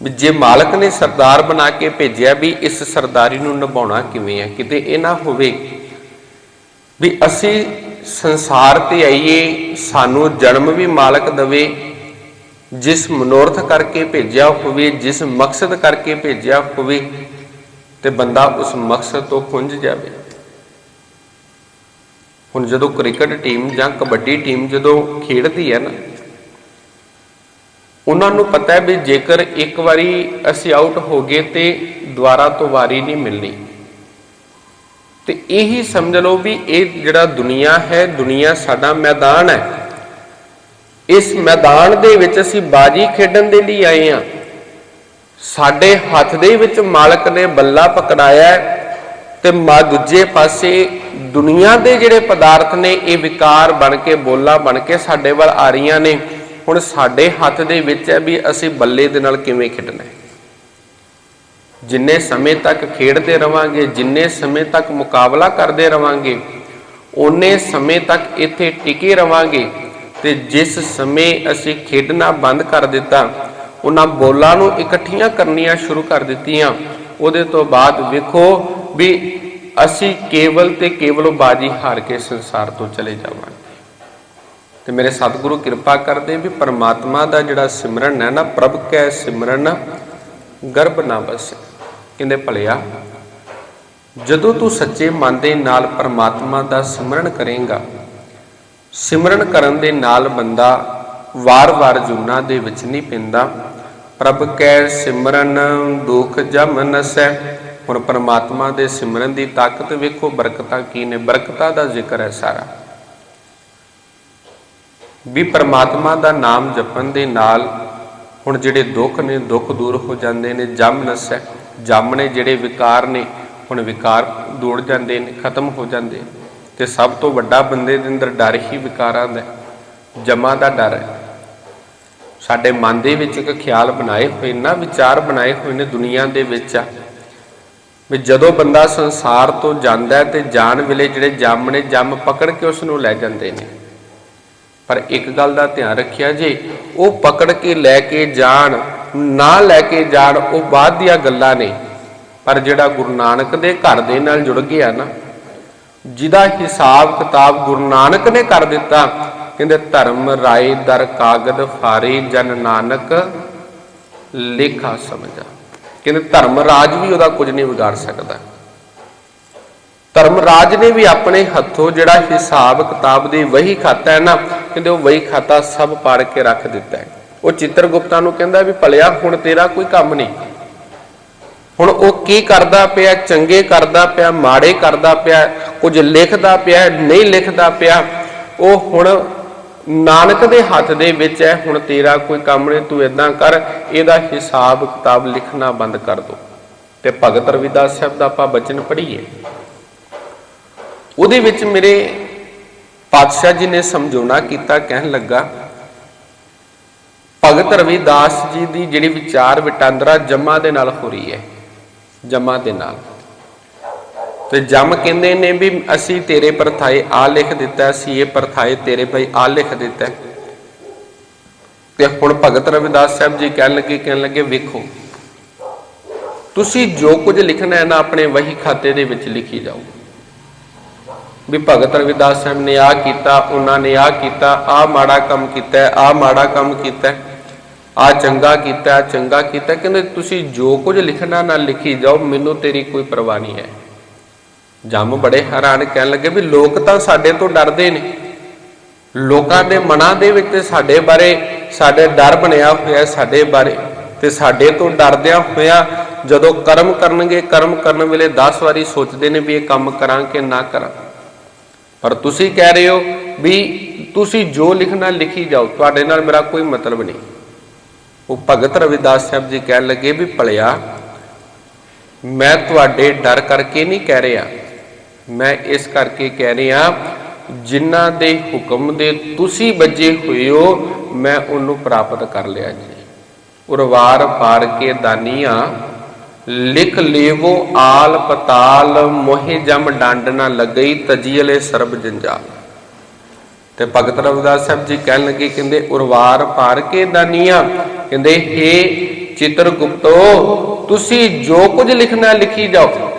ਜੇ ਮਾਲਕ ਨੇ ਸਰਦਾਰ ਬਣਾ ਕੇ ਭੇਜਿਆ ਵੀ ਇਸ ਸਰਦਾਰੀ ਨੂੰ ਨਿਭਾਉਣਾ ਕਿਵੇਂ ਹੈ, ਕਿਤੇ ਇਹ ਨਾ ਹੋਵੇ ਵੀ ਅਸੀਂ ਸੰਸਾਰ ਤੇ ਆਈਏ, ਸਾਨੂੰ ਜਨਮ ਵੀ ਮਾਲਕ ਦਵੇ, ਜਿਸ ਮਨੋਰਥ ਕਰਕੇ ਭੇਜਿਆ ਹੋਵੇ, ਜਿਸ ਮਕਸਦ ਕਰਕੇ ਭੇਜਿਆ ਹੋਵੇ, ਤੇ ਬੰਦਾ ਉਸ ਮਕਸਦ ਤੋਂ ਖੁੰਝ ਜਾਵੇ। ਹੁਣ ਜਦੋਂ ਕ੍ਰਿਕਟ ਟੀਮ ਜਾਂ ਕਬੱਡੀ ਟੀਮ ਜਦੋਂ ਖੇਡਦੀ ਹੈ ਨਾ ਉਹਨਾਂ ਨੂੰ ਪਤਾ ਹੈ ਵੀ ਜੇਕਰ ਇੱਕ ਵਾਰੀ ਅਸੀਂ ਆਊਟ ਹੋ ਗਏ ਤੇ ਦੁਬਾਰਾ ਤੋਂ ਵਾਰੀ ਨਹੀਂ ਮਿਲਣੀ। ਤੇ ਇਹੀ ਸਮਝ ਲਓ ਵੀ ਇਹ ਜਿਹੜਾ ਦੁਨੀਆ ਹੈ, ਦੁਨੀਆ ਸਾਡਾ ਮੈਦਾਨ ਹੈ। ਇਸ ਮੈਦਾਨ ਦੇ ਵਿੱਚ ਅਸੀਂ ਬਾਜੀ ਖੇਡਣ ਦੇ ਲਈ ਆਏ ਹਾਂ। ਸਾਡੇ ਹੱਥ ਦੇ ਵਿੱਚ ਮਾਲਕ ਨੇ ਬੱਲਾ ਪਕੜਾਇਆ ਹੈ ਤੇ ਮਾ ਦੂਜੇ ਪਾਸੇ ਦੁਨੀਆ ਦੇ ਜਿਹੜੇ ਪਦਾਰਥ ਨੇ, ਇਹ ਵਿਕਾਰ ਬਣ ਕੇ, ਬੋਲਾ ਬਣ ਕੇ ਸਾਡੇ ਵੱਲ ਆ ਰਹੀਆਂ ਨੇ। ਹੁਣ ਸਾਡੇ ਹੱਥ ਦੇ ਵਿੱਚ ਹੈ ਵੀ ਅਸੀਂ ਬੱਲੇ ਦੇ ਨਾਲ ਕਿਵੇਂ ਖੇਡਣਾ ਹੈ। ਜਿੰਨੇ ਸਮੇਂ ਤੱਕ ਖੇਡਦੇ ਰਵਾਂਗੇ, ਜਿੰਨੇ ਸਮੇਂ ਤੱਕ ਮੁਕਾਬਲਾ ਕਰਦੇ ਰਵਾਂਗੇ, ਓਨੇ ਸਮੇਂ ਤੱਕ ਇੱਥੇ ਟਿਕੇ ਰਵਾਂਗੇ ਤੇ ਜਿਸ ਸਮੇਂ ਅਸੀਂ ਖੇਡਣਾ ਬੰਦ ਕਰ ਦਿੱਤਾ, ਉਹਨਾਂ ਬੋਲਾਂ ਨੂੰ ਇਕੱਠੀਆਂ ਕਰਨੀਆਂ ਸ਼ੁਰੂ ਕਰ ਦਿੱਤੀਆਂ। ਉਹਦੇ ਤੋਂ ਬਾਅਦ ਵੇਖੋ ਵੀ ਅਸੀਂ ਕੇਵਲ ਤੇ ਕੇਵਲ ਬਾਜੀ ਹਾਰ ਕੇ ਸੰਸਾਰ ਤੋਂ ਚਲੇ ਜਾਵਾਂਗੇ। ਤੇ ਮੇਰੇ ਸਤਿਗੁਰੂ ਕਿਰਪਾ ਕਰਦੇ ਵੀ ਪਰਮਾਤਮਾ ਦਾ ਜਿਹੜਾ ਸਿਮਰਨ ਹੈ ਨਾ, ਪ੍ਰਭ ਕੈ ਸਿਮਰਨ, ਗਰਭ ਨਾ ਬਸੇ ਕਹਿੰਦੇ, ਭਲਿਆ, ਜਦੋਂ ਤੂੰ ਸੱਚੇ ਮਨ ਦੇ ਨਾਲ ਪਰਮਾਤਮਾ ਦਾ ਸਿਮਰਨ ਕਰੇਗਾ, ਸਿਮਰਨ ਕਰਨ ਦੇ ਨਾਲ ਬੰਦਾ ਵਾਰ-ਵਾਰ ਜੁਨਾ ਦੇ ਵਿੱਚ ਨਹੀਂ ਪੈਂਦਾ। ਪ੍ਰਭ ਕੈ ਸਿਮਰਨ, ਦੁਖ ਜਮ ਨਸੈ। ਹੁਣ ਪਰਮਾਤਮਾ ਦੇ ਸਿਮਰਨ ਦੀ ਤਾਕਤ ਵੇਖੋ, ਬਰਕਤਾਂ ਕੀ ਨੇ? ਬਰਕਤਾਂ ਦਾ ਜ਼ਿਕਰ ਹੈ ਸਾਰਾ। ਵੀ ਪਰਮਾਤਮਾ ਦਾ ਨਾਮ ਜਪਣ ਦੇ ਨਾਲ ਹੁਣ ਜਿਹੜੇ ਦੁੱਖ ਨੇ, ਦੁੱਖ ਦੂਰ ਹੋ ਜਾਂਦੇ ਨੇ, ਜਮ ਨਸੈ ਜਮ ਜਿਹੜੇ ਵਿਕਾਰ ਨੇ, ਹੁਣ ਵਿਕਾਰ ਦੂਰ ਜਾਂਦੇ ਨੇ, ਖਤਮ ਹੋ ਜਾਂਦੇ ਤੇ ਸਭ ਤੋਂ ਵੱਡਾ ਬੰਦੇ ਦੇ ਅੰਦਰ ਡਰ ਹੀ ਵਿਕਾਰਾਂ ਦਾ ਹੈ। ਜਮਾ ਦਾ ਡਰ ਹੈ ਸਾਡੇ ਮਨ ਦੇ ਵਿੱਚ ਇੱਕ ਖਿਆਲ ਬਣਾਏ ਹੋਏ ਨਾ ਵਿਚਾਰ ਬਣਾਏ ਹੋਏ ਨੇ ਦੁਨੀਆ ਦੇ ਵਿੱਚ ਆ, ਵੀ ਜਦੋਂ ਬੰਦਾ ਸੰਸਾਰ ਤੋਂ ਜਾਂਦਾ ਹੈ ਤੇ ਜਾਣ ਵੇਲੇ ਜਿਹੜੇ ਜੰਮ ਨੇ, ਜੰਮ ਪਕੜ ਕੇ ਉਸ ਨੂੰ ਲੈ ਜਾਂਦੇ ਨੇ ਪਰ ਇੱਕ ਗੱਲ ਦਾ ਧਿਆਨ ਰੱਖਿਆ ਜੇ, ਉਹ ਪਕੜ ਕੇ ਲੈ ਕੇ ਜਾਣ, ਨਾ ਲੈ ਕੇ ਜਾਣ, ਉਹ ਬਾਅਦ ਦੀਆਂ ਗੱਲਾਂ ਨੇ। ਪਰ ਜਿਹੜਾ ਗੁਰੂ ਨਾਨਕ ਦੇ ਘਰ ਦੇ ਨਾਲ ਜੁੜ ਗਿਆ ਨਾ, ਜਿਹਦਾ ਹਿਸਾਬ ਕਿਤਾਬ ਗੁਰੂ ਨਾਨਕ ਨੇ ਕਰ ਦਿੱਤਾ, ਕਹਿੰਦੇ ਧਰਮ ਰਾਏ ਦਰ ਕਾਗਦ ਫਾਰੇ ਜਨ ਨਾਨਕ, ਲੇਖਾ ਸਮਝਾ। ਕਹਿੰਦੇ ਧਰਮ ਰਾਜ ਵੀ ਉਹਦਾ ਕੁਝ ਨਹੀਂ ਵਿਗਾੜ ਸਕਦਾ। ਧਰਮਰਾਜ ਨੇ ਵੀ ਆਪਣੇ ਹੱਥੋਂ ਜਿਹੜਾ ਹਿਸਾਬ ਕਿਤਾਬ ਦੀ ਵਹੀ ਖਾਤਾ ਹੈ ਨਾ, ਕਹਿੰਦੇ ਉਹ ਵਹੀ ਖਾਤਾ ਸਭ ਪਾੜ ਕੇ ਰੱਖ ਦਿੱਤਾ ਹੈ। ਉਹ ਚਿੱਤਰਗੁਪਤਾ ਨੂੰ ਕਹਿੰਦਾ ਵੀ ਭਲਿਆ, ਹੁਣ ਤੇਰਾ ਕੋਈ ਕੰਮ ਨਹੀਂ। ਹੁਣ ਉਹ ਕੀ ਕਰਦਾ ਪਿਆ, ਚੰਗੇ ਕਰਦਾ ਪਿਆ, ਮਾੜੇ ਕਰਦਾ ਪਿਆ, ਕੁਝ ਲਿਖਦਾ ਪਿਆ, ਨਹੀਂ ਲਿਖਦਾ ਪਿਆ, ਉਹ ਹੁਣ ਨਾਨਕ ਦੇ ਹੱਥ ਦੇ ਵਿੱਚ ਹੈ, ਹੁਣ ਤੇਰਾ ਕੋਈ ਕੰਮ ਨਹੀਂ, ਤੂੰ ਇਦਾਂ ਕਰ, ਇਹਦਾ ਹਿਸਾਬ ਕਿਤਾਬ ਲਿਖਣਾ ਬੰਦ ਕਰ ਦੋ। ਤੇ ਭਗਤ ਰਵਿਦਾਸ ਸਾਹਿਬ ਦਾ ਆਪਾਂ ਬਚਨ ਪੜ੍ਹੀਏ। ਉਹਦੇ ਵਿੱਚ ਮੇਰੇ ਪਾਤਸ਼ਾਹ ਜੀ ਨੇ ਸਮਝਾਉਣਾ ਕੀਤਾ, ਕਹਿਣ ਲੱਗਾ, ਭਗਤ ਰਵਿਦਾਸ ਜੀ ਦੀ ਜਿਹੜੀ ਵਿਚਾਰ ਵਟਾਂਦਰਾ ਜਮਾ ਦੇ ਨਾਲ ਹੋ ਰਹੀ ਹੈ, ਜਮਾ ਦੇ ਨਾਲ। ਤੇ ਜਮ ਕਹਿੰਦੇ ਨੇ ਵੀ ਅਸੀਂ ਤੇਰੇ ਪਰਥਾਏ ਆ ਲਿਖ ਦਿੱਤਾ, ਅਸੀਂ ਇਹ ਪਰਥਾਏ ਤੇਰੇ ਭਾਈ ਆ ਲਿਖ ਦਿੱਤਾ। ਤੇ ਹੁਣ ਭਗਤ ਰਵਿਦਾਸ ਸਾਹਿਬ ਜੀ ਕਹਿਣ ਲੱਗੇ ਕਹਿਣ ਲੱਗੇ, ਵੇਖੋ, ਤੁਸੀਂ ਜੋ ਕੁਝ ਲਿਖਣਾ ਹੈ ਨਾ ਆਪਣੇ ਵਹੀ ਖਾਤੇ ਦੇ ਵਿੱਚ ਲਿਖੀ ਜਾਓ। ਵੀ ਭਗਤ ਰਵਿਦਾਸ ਸਾਹਿਬ ਨੇ ਆ ਕੀਤਾ, ਉਹਨਾਂ ਨੇ ਆ ਕੀਤਾ ਆ ਮਾੜਾ ਕੰਮ ਕੀਤਾ ਆ ਮਾੜਾ ਕੰਮ ਕੀਤਾ ਆ ਚੰਗਾ ਕੀਤਾ, ਆਹ ਚੰਗਾ ਕੀਤਾ। ਕਹਿੰਦੇ, ਤੁਸੀਂ ਜੋ ਕੁਝ ਲਿਖਣਾ ਨਾ ਲਿਖੀ ਜਾਓ, ਮੈਨੂੰ ਤੇਰੀ ਕੋਈ ਪਰਵਾਹ ਨਹੀਂ ਹੈ। ਜੰਮ ਬੜੇ ਹੈਰਾਨ ਕਹਿਣ ਲੱਗੇ ਵੀ ਲੋਕ ਤਾਂ ਸਾਡੇ ਤੋਂ ਡਰਦੇ ਨੇ। ਲੋਕਾਂ ਦੇ ਮਨਾਂ ਦੇ ਵਿੱਚ ਸਾਡੇ ਬਾਰੇ, ਸਾਡੇ ਡਰ ਬਣਿਆ ਹੋਇਆ ਸਾਡੇ ਬਾਰੇ ਤੇ ਸਾਡੇ ਤੋਂ ਡਰਦਿਆਂ ਹੋਇਆ ਜਦੋਂ ਕਰਮ ਕਰਨਗੇ, ਕਰਮ ਕਰਨ ਵੇਲੇ 10 ਵਾਰੀ ਸੋਚਦੇ ਨੇ ਵੀ ਇਹ ਕੰਮ ਕਰਾਂ ਕਿ ਨਾ ਕਰਾਂ ਪਰ ਤੁਸੀਂ ਕਹਿ ਰਹੇ ਹੋ ਵੀ ਤੁਸੀਂ ਜੋ ਲਿਖਣਾ ਲਿਖੀ ਜਾਓ, ਤੁਹਾਡੇ ਨਾਲ ਮੇਰਾ ਕੋਈ ਮਤਲਬ ਨਹੀਂ। ਉਹ ਭਗਤ ਰਵਿਦਾਸ ਸਾਹਿਬ ਜੀ ਕਹਿਣ ਲੱਗੇ ਵੀ ਭਲਿਆ, ਮੈਂ ਤੁਹਾਡੇ ਡਰ ਕਰਕੇ ਨਹੀਂ ਕਹਿ ਰਿਹਾ। ਮੈਂ ਇਸ ਕਰਕੇ ਕਹਿ ਰਿਹਾ, ਜਿਨ੍ਹਾਂ ਦੇ ਹੁਕਮ ਦੇ ਤੁਸੀਂ ਵੱਜੇ ਹੋਏ ਹੋ, ਮੈਂ ਉਹਨੂੰ ਪ੍ਰਾਪਤ ਕਰ ਲਿਆ ਜੀ। ਉਰਵਾਰ ਪਾਰ ਕੇ ਦਾਨੀਆਂ ਲਿਖ ਲੇਵੋ ਆਲ ਪਤਾਲ, ਮੋਹਿ ਜਮ ਡੰਡ ਨਾ ਲੱਗਈ ਤਜੀਲੇ ਸਰਬ ਜੰਜਾਲ। ਤੇ ਭਗਤ ਰਵਿਦਾਸ ਸਾਹਿਬ ਜੀ ਕਹਿਣ ਲੱਗੇ, ਕਹਿੰਦੇ, ਉਰਵਾਰ ਪਾਰ ਕੇ ਦਾਨੀਆਂ? ਕਹਿੰਦੇ हे ਚਿੱਤਰਗੁਪਤੋ ਤੁਸੀਂ ਜੋ ਕੁਝ ਲਿਖਣਾ ਲਿਖੀ ਜਾਓ।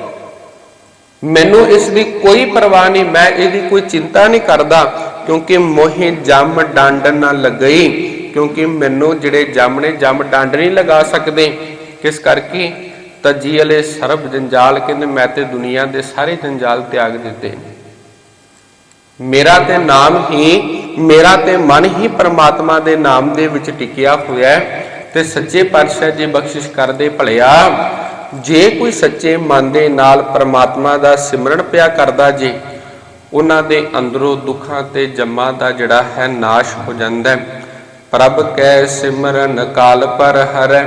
ਮੈਨੂੰ ਇਸ ਦੀ ਕੋਈ ਪਰਵਾਹ ਨਹੀਂ, ਮੈਂ ਇਹਦੀ ਕੋਈ ਚਿੰਤਾ ਨਹੀਂ ਕਰਦਾ, ਕਿਉਂਕਿ ਮੋਹਿ ਜਮ ਡੰਡ ਨਾ ਲੱਗਈ, ਕਿਉਂਕਿ ਮੈਨੂੰ ਜਿਹੜੇ ਜਮ ਨੇ ਜਮ ਡੰਡ ਨਹੀਂ ਲਗਾ ਸਕਦੇ। ਕਿਸ ਕਰਕੇ? ਜੀ ਵਾਲੇ ਸਰਬ ਜੰਜਾਲ ਕਹਿੰਦੇ ਮੈਂ ਤੇ ਦੁਨੀਆ ਦੇ ਸਾਰੇ ਜੰਜਾਲ ਤਿਆਗ ਦਿੱਤੇ ਮੇਰਾ ਤੇ ਨਾਮ ਹੀ, ਮੇਰਾ ਤੇ ਮਨ ਹੀ ਪ੍ਰਮਾਤਮਾ ਦੇ ਨਾਮ ਦੇ ਵਿੱਚ ਟਿਕਿਆ ਹੋਇਆ ਹੈ ਤੇ ਸੱਚੇ ਪਾਤਸ਼ਾਹ ਜੀ ਬਖਸ਼ਿਸ਼ ਕਰਦੇ ਭਲਿਆ, ਜੇ ਕੋਈ ਸੱਚੇ ਮਨ ਦੇ ਨਾਲ ਪ੍ਰਮਾਤਮਾ ਦਾ ਸਿਮਰਨ ਪਿਆ ਕਰਦਾ ਜੇ, ਉਹਨਾਂ ਦੇ ਅੰਦਰੋਂ ਦੁੱਖਾਂ ਤੇ ਜੰਮਾਂ ਦਾ ਜਿਹੜਾ ਹੈ ਨਾਸ਼ ਹੋ ਜਾਂਦਾ ਹੈ। ਪ੍ਰਭ ਕੈ ਸਿਮਰਨ ਕਾਲ ਪਰ ਹਰੈ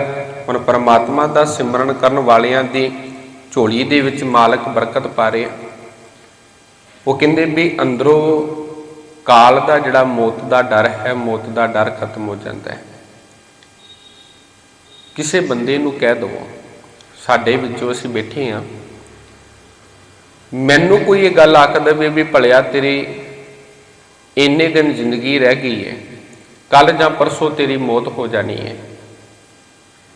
ਹੁਣ ਪਰਮਾਤਮਾ ਦਾ ਸਿਮਰਨ ਕਰਨ ਵਾਲਿਆਂ ਦੀ ਝੋਲੀ ਦੇ ਵਿੱਚ ਮਾਲਕ ਬਰਕਤ ਪਾ ਰਿਹਾ ਉਹ ਕਹਿੰਦੇ ਵੀ ਅੰਦਰੋਂ ਕਾਲ ਦਾ ਜਿਹੜਾ ਮੌਤ ਦਾ ਡਰ ਹੈ, ਮੌਤ ਦਾ ਡਰ ਖਤਮ ਹੋ ਜਾਂਦਾ ਹੈ। ਕਿਸੇ ਬੰਦੇ ਨੂੰ ਕਹਿ ਦਵੋ, ਸਾਡੇ ਵਿੱਚੋਂ ਅਸੀਂ ਬੈਠੇ ਆ। ਮੈਨੂੰ ਕੋਈ ਇਹ ਗੱਲ ਆਖ ਦੇਵੇ ਵੀ ਭਲਿਆ ਤੇਰੀ ਇੰਨੇ ਦਿਨ ਜ਼ਿੰਦਗੀ ਰਹਿ ਗਈ ਹੈ ਕੱਲ ਜਾਂ ਪਰਸੋਂ ਤੇਰੀ ਮੌਤ ਹੋ ਜਾਣੀ ਹੈ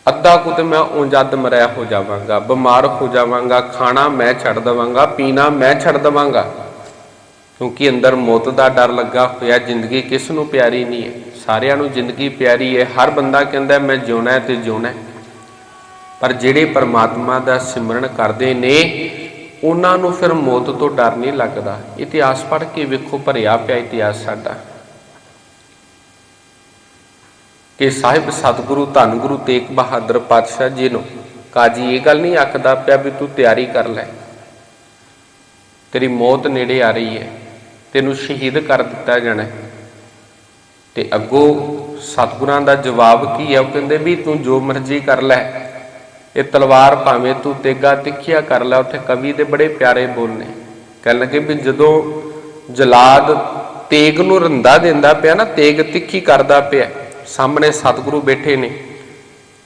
ਅੱਧਾ ਕੁ ਤੇ ਮੈਂ ਉਂਜੱਦ ਮਰਿਆ ਹੋ ਜਾਵਾਂਗਾ, ਬਿਮਾਰ ਹੋ ਜਾਵਾਂਗਾ, ਖਾਣਾ ਮੈਂ ਛੱਡ ਦਵਾਂਗਾ, ਪੀਣਾ ਮੈਂ ਛੱਡ ਦਵਾਂਗਾ। ਕਿਉਂਕਿ ਅੰਦਰ ਮੌਤ ਦਾ ਡਰ ਲੱਗਾ ਹੋਇਆ, ਜ਼ਿੰਦਗੀ ਕਿਸ ਨੂੰ ਪਿਆਰੀ ਨਹੀਂ ਹੈ। ਸਾਰਿਆਂ ਨੂੰ ਜ਼ਿੰਦਗੀ ਪਿਆਰੀ ਹੈ, ਹਰ ਬੰਦਾ ਕਹਿੰਦਾ ਮੈਂ ਜਿਉਣਾ ਹੈ ਤੇ ਜਿਉਣਾ ਹੈ। ਪਰ ਜਿਹੜੇ ਪਰਮਾਤਮਾ ਦਾ ਸਿਮਰਨ ਕਰਦੇ ਨੇ, ਉਹਨਾਂ ਨੂੰ ਫਿਰ ਮੌਤ ਤੋਂ ਡਰ ਨਹੀਂ ਲੱਗਦਾ। ਇਤਿਹਾਸ ਪੜ੍ਹ ਕੇ ਵੇਖੋ, ਭਰਿਆ ਪਿਆ ਇਤਿਹਾਸ ਸਾਡਾ। ਕਿ ਸਾਹਿਬ ਸਤਿਗੁਰੂ, ਧੰਨ ਗੁਰੂ ਤੇਗ ਬਹਾਦਰ ਪਾਤਸ਼ਾਹ ਜੀ ਨੂੰ, ਕਾਜੀ ਇਹ ਗੱਲ ਨਹੀਂ ਆਖਦਾ ਪਿਆ ਵੀ ਤੂੰ ਤਿਆਰੀ ਕਰ ਲੈ। ਤੇਰੀ ਮੌਤ ਨੇੜੇ ਆ ਰਹੀ ਹੈ, ਤੈਨੂੰ ਸ਼ਹੀਦ ਕਰ ਦਿੱਤਾ ਜਾਣਾ ਹੈ। ਤੇ ਅੱਗੋਂ ਸਤਿਗੁਰਾਂ ਦਾ ਜਵਾਬ ਕੀ ਹੈ? ਉਹ ਕਹਿੰਦੇ ਵੀ ਤੂੰ ਜੋ ਮਰਜ਼ੀ ਕਰ ਲੈ, ਇਹ ਤਲਵਾਰ ਭਾਵੇਂ ਤੂੰ ਤੇਗਾ ਤਿੱਖਿਆ ਕਰ ਲੈ, ਉੱਥੇ ਕਵੀ ਦੇ ਬੜੇ ਪਿਆਰੇ ਬੋਲ ਨੇ। ਕਹਿਣ ਲੱਗੇ ਵੀ ਜਦੋਂ ਜਲਾਦ ਤੇਗ ਨੂੰ ਰੰਦਾ ਦਿੰਦਾ ਪਿਆ ਨਾ, ਤੇਗ ਤਿੱਖੀ ਕਰਦਾ ਪਿਆ ਸਾਹਮਣੇ ਸਤਿਗੁਰੂ ਬੈਠੇ ਨੇ।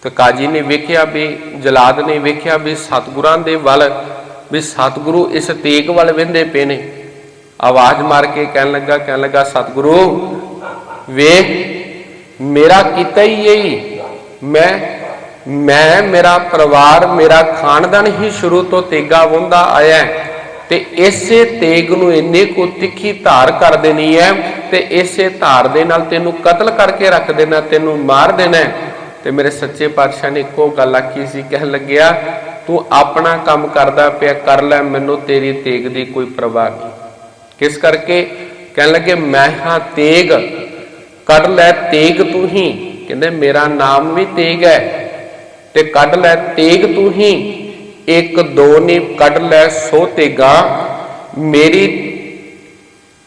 ਤੇ ਕਾਜੀ ਨੇ ਵੇਖਿਆ ਵੀ, ਜਲਾਦ ਨੇ ਵੇਖਿਆ ਵੀ ਸਤਿਗੁਰਾਂ ਦੇ ਵੱਲ, ਵੀ ਸਤਿਗੁਰੂ ਇਸ ਤੇਗ ਵੱਲ ਵਹਿੰਦੇ ਪਏ ਨੇ। ਆਵਾਜ਼ ਮਾਰ ਕੇ ਕਹਿਣ ਲੱਗਾ ਕਹਿਣ ਲੱਗਾ, ਸਤਿਗੁਰੂ, ਵੇਖ, ਮੇਰਾ ਕੀਤਾ ਹੀ ਇਹੀ। ਮੈਂ ਮੈਂ, ਮੇਰਾ ਪਰਿਵਾਰ, ਮੇਰਾ ਖਾਨਦਾਨ ਹੀ ਸ਼ੁਰੂ ਤੋਂ ਤੇਗਾ ਵੰਦਾ ਆਇਆ ਹੈ। ਤੇ ਇਸੇ ਤੇਗ ਨੂੰ ਇੰਨੇ ਕੋ ਤਿੱਖੀ ਧਾਰ ਕਰ ਦੇਣੀ ਹੈ ਤੇ ਇਸੇ ਧਾਰ ਦੇ ਨਾਲ ਤੈਨੂੰ ਕਤਲ ਕਰਕੇ ਰੱਖ ਦੇਣਾ, ਤੈਨੂੰ ਮਾਰ ਦੇਣਾ ਤੇ ਮੇਰੇ ਸੱਚੇ ਪਾਤਸ਼ਾਹ ਨੇ ਇੱਕੋ ਗੱਲ ਆਖੀ ਸੀ, ਕਹਿਣ ਲੱਗਿਆ, ਤੂੰ ਆਪਣਾ ਕੰਮ ਕਰਦਾ ਪਿਆ, ਕਰ ਲੈ, ਮੈਨੂੰ ਤੇਰੀ ਤੇਗ ਦੀ ਕੋਈ ਪਰਵਾਹ ਨਹੀਂ। ਕਿਸ ਕਰਕੇ? ਕਹਿਣ ਲੱਗੇ, ਮੈਂ ਹਾਂ ਤੇਗ, ਕੱਢ ਲੈ ਤੇਗ ਤੂੰ ਹੀ। ਕਹਿੰਦੇ, ਮੇਰਾ ਨਾਮ ਵੀ ਤੇਗ ਹੈ, ਤੇ ਕੱਢ ਲੈ ਤੇਗ ਤੂੰ ਹੀ। ਇੱਕ ਦੋ ਨੇ, ਕੱਢ ਲੈ ਸੋ ਤੇਗਾ। ਮੇਰੀ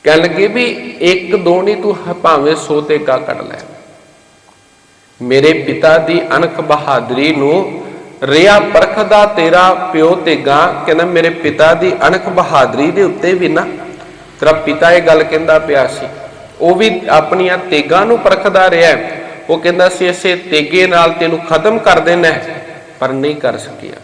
ਕਹਿਣ ਲੱਗੇ ਵੀ ਇੱਕ ਦੋ ਨਹੀਂ, ਤੂੰ ਭਾਵੇਂ ਸੋ ਤੇਗਾ ਕੱਢ ਲੈ। ਮੇਰੇ ਪਿਤਾ ਦੀ ਅਣਖ ਬਹਾਦਰੀ ਨੂੰ ਰਿਆ ਪਰਖਦਾ ਤੇਰਾ ਪਿਓ ਤੇਗਾ ਕਹਿੰਦਾ, ਮੇਰੇ ਪਿਤਾ ਦੀ ਅਣਖ ਬਹਾਦਰੀ ਦੇ ਉੱਤੇ ਵੀ ਨਾ। ਤੇਰਾ ਪਿਤਾ ਇਹ ਗੱਲ ਕਹਿੰਦਾ ਪਿਆ ਸੀ। ਉਹ ਵੀ ਆਪਣੀਆਂ ਤੇਗਾਂ ਨੂੰ ਪਰਖਦਾ ਰਿਹਾ। ਉਹ ਕਹਿੰਦਾ ਸੀ ਇਸੇ ਤੇਗੇ ਨਾਲ ਤੈਨੂੰ ਖਤਮ ਕਰ ਦੇਣਾ ਪਰ ਨਹੀਂ ਕਰ ਸਕਿਆ।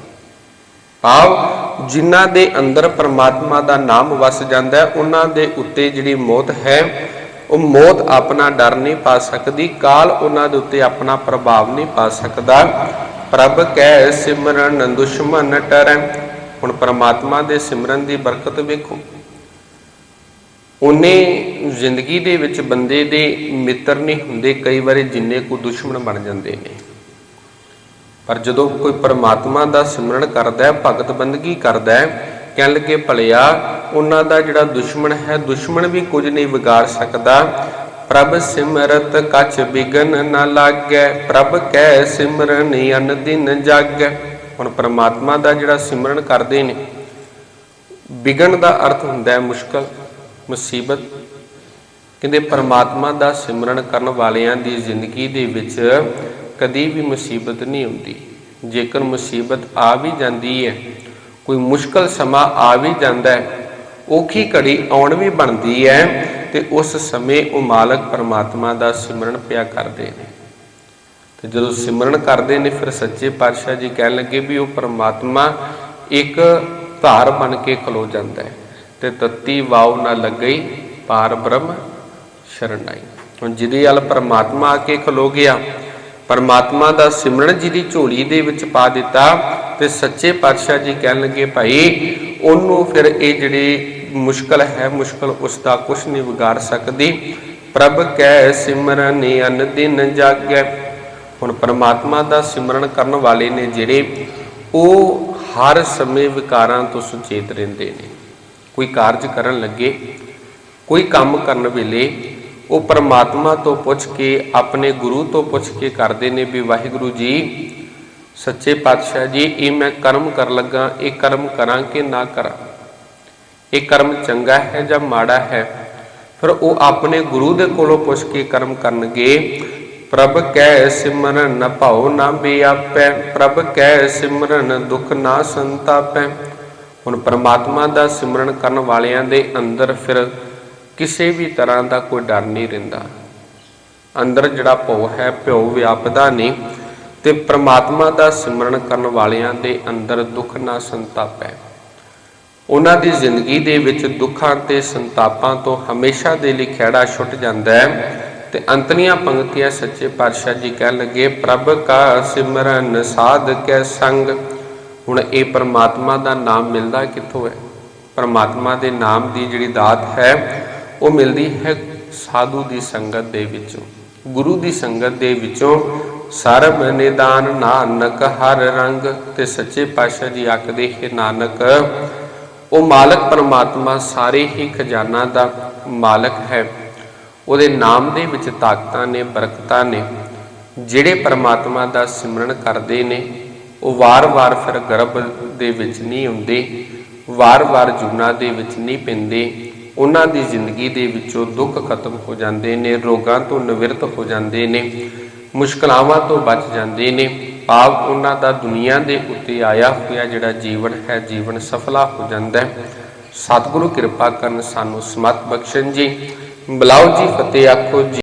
ਭਾਵ ਜਿਨ੍ਹਾਂ ਦੇ ਅੰਦਰ ਪਰਮਾਤਮਾ ਦਾ ਨਾਮ ਵਸ ਜਾਂਦਾ ਹੈ, ਉਹਨਾਂ ਦੇ ਉੱਤੇ ਜਿਹੜੀ ਮੌਤ ਹੈ, ਉਹ ਮੌਤ ਆਪਣਾ ਡਰ ਨਹੀਂ ਪਾ ਸਕਦੀ, ਕਾਲ ਉਹਨਾਂ ਦੇ ਉੱਤੇ ਆਪਣਾ ਪ੍ਰਭਾਵ ਨਹੀਂ ਪਾ ਸਕਦਾ। ਪ੍ਰਭ ਕੈ ਸਿਮਰਨ ਦੁਸ਼ਮਨ ਟਰੈ। ਹੁਣ ਪਰਮਾਤਮਾ ਦੇ ਸਿਮਰਨ ਦੀ ਬਰਕਤ ਵੇਖੋ। ਉਹਨੇ ਜ਼ਿੰਦਗੀ ਦੇ ਵਿੱਚ ਬੰਦੇ ਦੇ ਮਿੱਤਰ ਨਹੀਂ ਹੁੰਦੇ, ਕਈ ਵਾਰੀ ਜਿੰਨੇ ਕੋ ਦੁਸ਼ਮਣ ਬਣ ਜਾਂਦੇ ਨੇ। ਪਰ ਜਦੋਂ ਕੋਈ ਪਰਮਾਤਮਾ ਦਾ ਸਿਮਰਨ ਕਰਦਾ ਹੈ, ਭਗਤ ਬੰਦਗੀ ਕਰਦਾ ਹੈ, ਕਹਿਣ ਲੱਗੇ, ਭਲਿਆ, ਉਹਨਾਂ ਦਾ ਜਿਹੜਾ ਦੁਸ਼ਮਣ ਹੈ, ਦੁਸ਼ਮਣ ਵੀ ਕੁਝ ਨਹੀਂ ਵਿਗਾੜ ਸਕਦਾ। ਪ੍ਰਭ ਸਿਮਰਤ ਕਛ ਬਿਗਨ ਨਾ ਲਾਗੈ, ਪ੍ਰਭ ਕੈ ਸਿਮਰਨ ਅਨ ਦਿਨ ਜਾਗੈ। ਹੁਣ ਪਰਮਾਤਮਾ ਦਾ ਜਿਹੜਾ ਸਿਮਰਨ ਕਰਦੇ ਨੇ ਬਿਗਨ ਦਾ ਅਰਥ ਹੁੰਦਾ ਹੈ ਮੁਸ਼ਕਲ, ਮੁਸੀਬਤ। ਕਹਿੰਦੇ, ਪਰਮਾਤਮਾ ਦਾ ਸਿਮਰਨ ਕਰਨ ਵਾਲਿਆਂ ਦੀ ਜ਼ਿੰਦਗੀ ਦੇ ਵਿੱਚ ਕਦੀ ਵੀ ਮੁਸੀਬਤ ਨਹੀਂ ਹੁੰਦੀ। ਜੇਕਰ ਮੁਸੀਬਤ ਆ ਵੀ ਜਾਂਦੀ ਹੈ ਕੋਈ ਮੁਸ਼ਕਲ ਸਮਾਂ ਆ ਵੀ ਜਾਂਦਾ ਹੈ ਔਖੀ ਘੜੀ ਆਉਣ ਵੀ ਬਣਦੀ ਹੈ ਤੇ ਉਸ ਸਮੇਂ ਉਹ ਮਾਲਕ ਪਰਮਾਤਮਾ ਦਾ ਸਿਮਰਨ ਪਿਆ ਕਰਦੇ ਨੇ। ਤੇ ਜਦੋਂ ਸਿਮਰਨ ਕਰਦੇ ਨੇ, ਫਿਰ ਸੱਚੇ ਪਾਤਸ਼ਾਹ ਜੀ ਕਹਿਣ ਲੱਗੇ ਵੀ ਉਹ ਪਰਮਾਤਮਾ ਇੱਕ ਧਾਰ ਬਣ ਕੇ ਖਲੋ ਜਾਂਦਾ ਹੈ ਤੇ ਤਤੀ ਵਾਉ ਨਾ ਲੱਗਈ, ਪਾਰ ਬ੍ਰਹਮ ਸ਼ਰਣਾਈ ਹੁਣ ਜਿਹਦੇ ਵੱਲ ਪਰਮਾਤਮਾ ਆ ਕੇ ਖਲੋ ਗਿਆ ਪਰਮਾਤਮਾ ਦਾ ਸਿਮਰਨ ਜੀ ਦੀ ਝੋਲੀ ਦੇ ਵਿੱਚ ਪਾ ਦਿੱਤਾ ਤੇ ਸੱਚੇ ਪਾਤਸ਼ਾਹ ਜੀ ਕਹਿਣ ਲੱਗੇ, ਭਾਈ, ਉਹਨੂੰ ਫਿਰ ਇਹ ਜਿਹੜੀ ਮੁਸ਼ਕਲ ਹੈ, ਮੁਸ਼ਕਲ ਉਸ ਦਾ ਕੁਝ ਨਹੀਂ ਵਿਗਾੜ ਸਕਦੀ। ਪ੍ਰਭ ਕੈ, ਸਿਮਰਨ ਅਨ ਦਿਨ ਜਾਗੈ। ਹੁਣ ਪਰਮਾਤਮਾ ਦਾ ਸਿਮਰਨ ਕਰਨ ਵਾਲੇ ਨੇ ਜਿਹੜੇ, ਉਹ ਹਰ ਸਮੇਂ ਵਿਕਾਰਾਂ ਤੋਂ ਸੁਚੇਤ ਰਹਿੰਦੇ ਨੇ। ਕੋਈ ਕਾਰਜ ਕਰਨ ਲੱਗੇ, ਕੋਈ ਕੰਮ ਕਰਨ ਵੇਲੇ ਉਹ ਪਰਮਾਤਮਾ ਤੋਂ ਪੁੱਛ ਕੇ, ਆਪਣੇ ਗੁਰੂ ਤੋਂ ਪੁੱਛ ਕੇ ਕਰਦੇ ਨੇ ਵੀ ਵਾਹਿਗੁਰੂ ਜੀ, ਸੱਚੇ ਪਾਤਸ਼ਾਹ ਜੀ, ਇਹ ਮੈਂ ਕਰਮ ਕਰ ਲੱਗਾ, ਇਹ ਕਰਮ ਕਰਾਂ ਕਿ ਨਾ ਕਰਾਂ? ਇਹ ਕਰਮ ਚੰਗਾ ਹੈ ਜਾਂ ਮਾੜਾ ਹੈ? ਫਿਰ ਉਹ ਆਪਣੇ ਗੁਰੂ ਦੇ ਕੋਲੋਂ ਪੁੱਛ ਕੇ ਕਰਮ ਕਰਨਗੇ, ਪ੍ਰਭ ਕੈ ਸਿਮਰਨ ਨ ਭਾਉ ਨਾ ਬਿਆਪੈ, ਪ੍ਰਭ ਕੈ ਸਿਮਰਨ ਦੁਖ ਨਾ ਸੰਤਾਪੈ। ਹੁਣ ਪਰਮਾਤਮਾ ਦਾ ਸਿਮਰਨ ਕਰਨ ਵਾਲਿਆਂ ਦੇ ਅੰਦਰ ਫਿਰ ਕਿਸੇ ਵੀ ਤਰ੍ਹਾਂ ਦਾ ਕੋਈ ਡਰ ਨਹੀਂ ਰਹਿੰਦਾ। ਅੰਦਰ ਜਿਹੜਾ ਭਉ ਹੈ, ਭਉ ਵਿਆਪਦਾ ਨਹੀਂ ਤੇ ਪ੍ਰਮਾਤਮਾ ਦਾ ਸਿਮਰਨ ਕਰਨ ਵਾਲਿਆਂ ਦੇ ਅੰਦਰ ਦੁੱਖ ਨਾ ਸੰਤਾਪ। ਹੈ ਉਹਨਾਂ ਦੀ ਜ਼ਿੰਦਗੀ ਦੇ ਵਿੱਚ ਦੁੱਖਾਂ ਤੇ ਸੰਤਾਪਾਂ ਤੋਂ ਹਮੇਸ਼ਾ ਦੇ ਲਈ ਖਿਹੜਾ ਛੁੱਟ ਜਾਂਦਾ ਹੈ ਤੇ ਅੰਤਲੀਆਂ ਪੰਕਤੀਆਂ ਸੱਚੇ ਪਾਤਸ਼ਾਹ ਜੀ ਕਹਿਣ ਲੱਗੇ, ਪ੍ਰਭ ਕਾ ਸਿਮਰਨ, ਸਾਧ ਕੈ ਸੰਗ। ਹੁਣ ਇਹ ਪਰਮਾਤਮਾ ਦਾ ਨਾਮ ਮਿਲਦਾ ਕਿੱਥੋਂ ਹੈ? ਪਰਮਾਤਮਾ ਦੇ ਨਾਮ ਦੀ ਜਿਹੜੀ ਦਾਤ ਹੈ ਉਹ ਮਿਲਦੀ ਹੈ ਸਾਧੂ ਦੀ ਸੰਗਤ ਦੇ ਵਿੱਚੋਂ, ਗੁਰੂ ਦੀ ਸੰਗਤ ਦੇ ਵਿੱਚੋਂ। ਸਰਬ ਨਿਦਾਨ ਨਾਨਕ ਹਰ ਰੰਗ ਤੇ ਸੱਚੇ ਪਾਤਸ਼ਾਹ ਜੀ ਆਖਦੇ ਹੈ ਨਾਨਕ, ਉਹ ਮਾਲਕ ਪਰਮਾਤਮਾ ਸਾਰੇ ਹੀ ਖਜ਼ਾਨਾ ਦਾ ਮਾਲਕ ਹੈ। ਉਹਦੇ ਨਾਮ ਦੇ ਵਿੱਚ ਤਾਕਤਾਂ ਨੇ, ਬਰਕਤਾਂ ਨੇ। ਜਿਹੜੇ ਪਰਮਾਤਮਾ ਦਾ ਸਿਮਰਨ ਕਰਦੇ ਨੇ, ਉਹ ਵਾਰ-ਵਾਰ ਫਿਰ ਗਰਭ ਦੇ ਵਿੱਚ ਨਹੀਂ ਹੁੰਦੇ ਵਾਰ-ਵਾਰ ਜੁਨਾ ਦੇ ਵਿੱਚ ਨਹੀਂ ਪੈਂਦੇ। ਉਹਨਾਂ ਦੀ ਜ਼ਿੰਦਗੀ ਦੇ ਵਿੱਚੋਂ ਦੁੱਖ ਖਤਮ ਹੋ ਜਾਂਦੇ ਨੇ, ਰੋਗਾਂ ਤੋਂ ਨਿਵਰਤ ਹੋ ਜਾਂਦੇ ਨੇ, ਮੁਸ਼ਕਲਾਵਾਂ ਤੋਂ ਬਚ ਜਾਂਦੇ ਨੇ। ਭਾਵ ਉਹਨਾਂ ਦਾ ਦੁਨੀਆ ਦੇ ਉੱਤੇ ਆਇਆ ਹੋਇਆ ਜਿਹੜਾ ਜੀਵਨ ਹੈ, ਜੀਵਨ ਸਫਲਾ ਹੋ ਜਾਂਦਾ ਹੈ। ਸਤਿਗੁਰੂ ਕਿਰਪਾ ਕਰਨ ਸਾਨੂੰ ਸਮਤ ਬਖਸ਼ਣ ਜੀ। ਬਲਾਉ ਜੀ, ਫਤਿਹ ਆਖੋ ਜੀ।